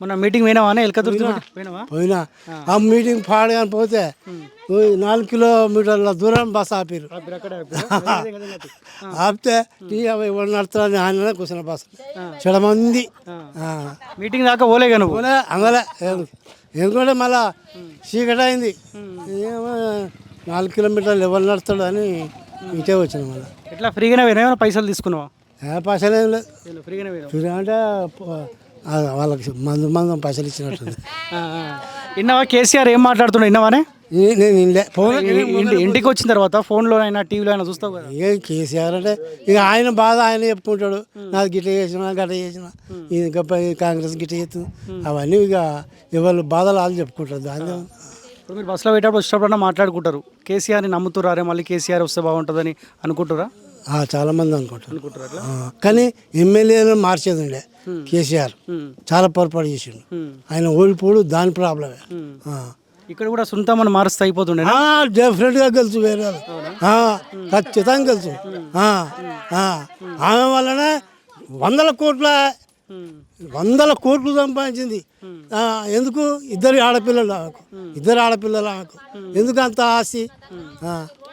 మొన్న మీటింగ్ పోయినావా ఎలకతుర్తి మీటింగ్ పోయినావా? పోయినా. ఆ. మీటింగ్ పాడగాని పోతే నాలుగు కిలోమీటర్ల దూరం బస్ ఆపిరు ఆపితే టీ ఎవరు నడుతున్నా ఆయన కూర్చున్న బస్. చెడ మంది. మీటింగ్ దాకా పోలేగా నువ్వు? పోలే అంగలే. ఎందుకంటే మళ్ళా చీకటి అయింది. ఏమో నాలుగు కిలోమీటర్లు ఎవరు నడుస్తాడు అని ఇటే వచ్చిన మళ్ళీ. ఎట్లా ఫ్రీగానే పోయినా పైసలు తీసుకున్నావా? ఏ పైసలు ఏం లేదు ఫ్రీగానే అంటే వాళ్ళకి మందు మందం పైసలు ఇచ్చినట్టుంది. విన్నావా? కేసీఆర్ ఏం మాట్లాడుతున్నావు విన్నావానే? నేను ఇల్లే ఫోన్ ఇంటి- ఇంటికి వచ్చిన తర్వాత ఫోన్లో అయినా టీవీలో అయినా చూస్తావు కదా? ఇక కేసీఆర్ అంటే ఇక ఆయన బాధ ఆయన చెప్పుకుంటాడు. నాది గిట్ట చేసిన గట్ట చేసిన. ఈ కాంగ్రెస్ గిట్ట చేస్తుంది. అవన్నీ ఇక ఎవరు బాధలు వాళ్ళు చెప్పుకుంటారు. దాని ఇప్పుడు మీరు బస్సులో పోయేటప్పుడు వచ్చేటప్పుడు మాట్లాడుకుంటారు. కేసీఆర్ని నమ్ముతురారే మళ్ళీ కేసీఆర్ వస్తే బాగుంటుందని అనుకుంటారా ఆ, చాలా మంది అనుకుంటారు. అనుకుంటారు అట్లా? ఆ, కానీ ఎమ్మెల్యేలను మార్చేది ఉండే కేసీఆర్. చాలా పొరపాటు చేసిండు. ఆయన ఓడిపోడు దాని ప్రాబ్లమే. ఇక్కడ కూడా సొంతమని మారుస్తే అయిపోతుండే ఆ, డెఫినెట్గా గెలుచు వేరే ఖచ్చితంగా గెలుచు. ఆమె వల్లనే వందల కోట్ల వందల కోట్లు సంపాదించింది. ఎందుకు? ఇద్దరు ఆడపిల్లలు ఆమెకు. ఇద్దరు ఆడపిల్లలు ఆమెకు. ఎందుకు అంత ఆస్తి.